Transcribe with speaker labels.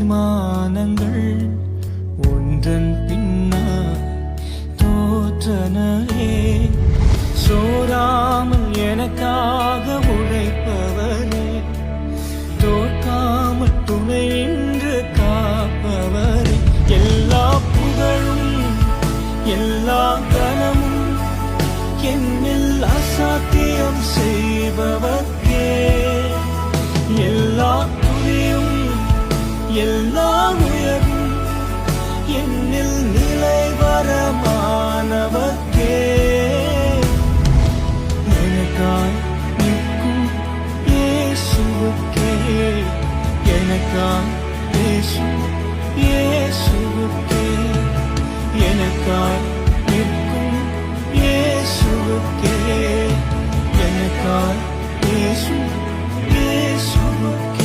Speaker 1: தீர்மானங்கள் ஒன்றன் பின்னால் தோற்றனே சோராமல் எனக்காக உழைப்பவரே. தோற்காமல் துணை என்று காப்பவரே. எல்லா புகழும் எல்லா கனமும் என்னில் அசாத்தியம் செய்பவர் எல்லா உயர்வும் என்னில் நிலைவரமானவர்க்கே எனக்காய் நிற்கும் இயேசுவுக்கே. எனக்காய் இயேசு இயேசுவுக்கே. எனக்காய் நிற்கும் இயேசுவுக்கே. எனக்காய்